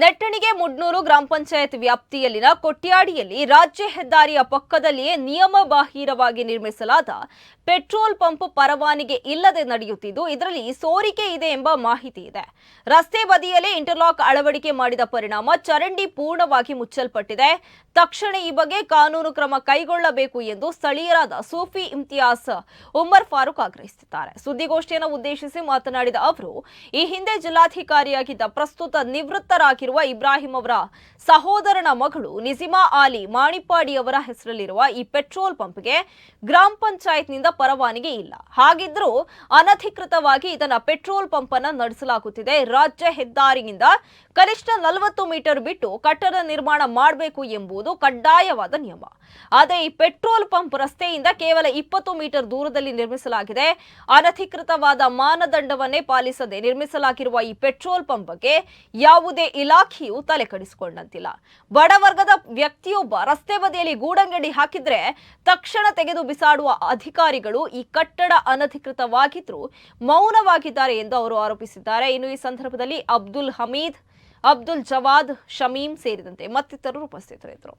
ನೆಟ್ಟಣಿಗೆ ಮುಡ್ನೂರು ಗ್ರಾಮ ಪಂಚಾಯತ್ ವ್ಯಾಪ್ತಿಯಲ್ಲಿನ ಕೊಟ್ಯಾಡಿಯಲ್ಲಿ ರಾಜ್ಯ ಹೆದ್ದಾರಿಯ ಪಕ್ಕದಲ್ಲಿಯೇ ನಿಯಮ ಬಾಹಿರವಾಗಿ ನಿರ್ಮಿಸಲಾದ ಪೆಟ್ರೋಲ್ ಪಂಪ್ ಪರವಾನಿಗೆ ಇಲ್ಲದೆ ನಡೆಯುತ್ತಿದ್ದು, ಇದರಲ್ಲಿ ಸೋರಿಕೆ ಇದೆ ಎಂಬ ಮಾಹಿತಿ ಇದೆ. ರಸ್ತೆ ಬದಿಯಲ್ಲೇ ಇಂಟರ್ಲಾಕ್ ಅಳವಡಿಕೆ ಮಾಡಿದ ಪರಿಣಾಮ ಚರಂಡಿ ಪೂರ್ಣವಾಗಿ ಮುಚ್ಚಲ್ಪಟ್ಟಿದೆ. ತಕ್ಷಣ ಈ ಬಗ್ಗೆ ಕಾನೂನು ಕ್ರಮ ಕೈಗೊಳ್ಳಬೇಕು ಎಂದು ಸ್ಥಳೀಯರಾದ ಸೂಫಿ ಇಮ್ತಿಯಾಸ್ ಉಮರ್ ಫಾರೂಕ್ ಆಗ್ರಹಿಸಿದ್ದಾರೆ ಸುದ್ದಿಗೋಷ್ಠಿಯನ್ನು ಉದ್ದೇಶಿಸಿ ಮಾತನಾಡಿದ ಅವರು, ಈ ಹಿಂದೆ ಜಿಲ್ಲಾಧಿಕಾರಿಯಾಗಿದ್ದ ಪ್ರಸ್ತುತ ಇಬ್ರಾಹಿಂ ಅವರ ಸಹೋದರನ ಮಗಳು ನಿಜಿಮಾ ಆಲಿ ಮಾಣಿಪ್ಪಾಡಿ ಅವರ ಹೆಸರಲ್ಲಿರುವ ಈ ಪೆಟ್ರೋಲ್ ಪಂಪ್ಗೆ ಗ್ರಾಮ ಪಂಚಾಯತ್ನಿಂದ ಪರವಾನಗಿ ಇಲ್ಲ. ಹಾಗಿದ್ರೂ ಅನಧಿಕೃತವಾಗಿ ಇದನ್ನ ಪೆಟ್ರೋಲ್ ಪಂಪ್ ಅನ್ನ ನಡೆಸಲಾಗುತ್ತಿದೆ. ರಾಜ್ಯ ಹೆದ್ದಾರಿಯಿಂದ ಕನಿಷ್ಠ ನಲವತ್ತು ಮೀಟರ್ ಬಿಟ್ಟು ಕಟ್ಟಡ ನಿರ್ಮಾಣ ಮಾಡಬೇಕು ಎಂಬುದು ಕಡ್ಡಾಯವಾದ ನಿಯಮ. ಆದರೆ ಈ ಪೆಟ್ರೋಲ್ ಪಂಪ್ ರಸ್ತೆಯಿಂದ ಕೇವಲ ಇಪ್ಪತ್ತು ಮೀಟರ್ ದೂರದಲ್ಲಿ ನಿರ್ಮಿಸಲಾಗಿದೆ. ಅನಧಿಕೃತವಾದ ಮಾನದಂಡವನ್ನೇ ಪಾಲಿಸದೆ ನಿರ್ಮಿಸಲಾಗಿರುವ ಈ ಪೆಟ್ರೋಲ್ ಪಂಪ್ ಬಗ್ಗೆ ಯಾವುದೇ ಇಲಾಖೆಯು ತಲೆ ಕಡಿಸಿಕೊಂಡಂತಿಲ್ಲ. ಬಡವರ್ಗದ ವ್ಯಕ್ತಿಯೊಬ್ಬ ರಸ್ತೆ ಬದಿಯಲ್ಲಿ ಗೂಡಂಗಡಿ ಹಾಕಿದ್ರೆ ತಕ್ಷಣ ತೆಗೆದು ಬಿಸಾಡುವ ಅಧಿಕಾರಿಗಳು ಈ ಕಟ್ಟಡ ಅನಧಿಕೃತವಾಗಿದ್ರು ಮೌನವಾಗಿದ್ದಾರೆ ಎಂದು ಅವರು ಆರೋಪಿಸಿದ್ದಾರೆ. ಇನ್ನು ಈ ಸಂದರ್ಭದಲ್ಲಿ ಅಬ್ದುಲ್ ಹಮೀದ್, ಅಬ್ದುಲ್ ಜವಾದ್ ಶಮೀಮ್ ಸೇರಿದಂತೆ ಮತ್ತಿತರರು ಉಪಸ್ಥಿತರಿದ್ದರು.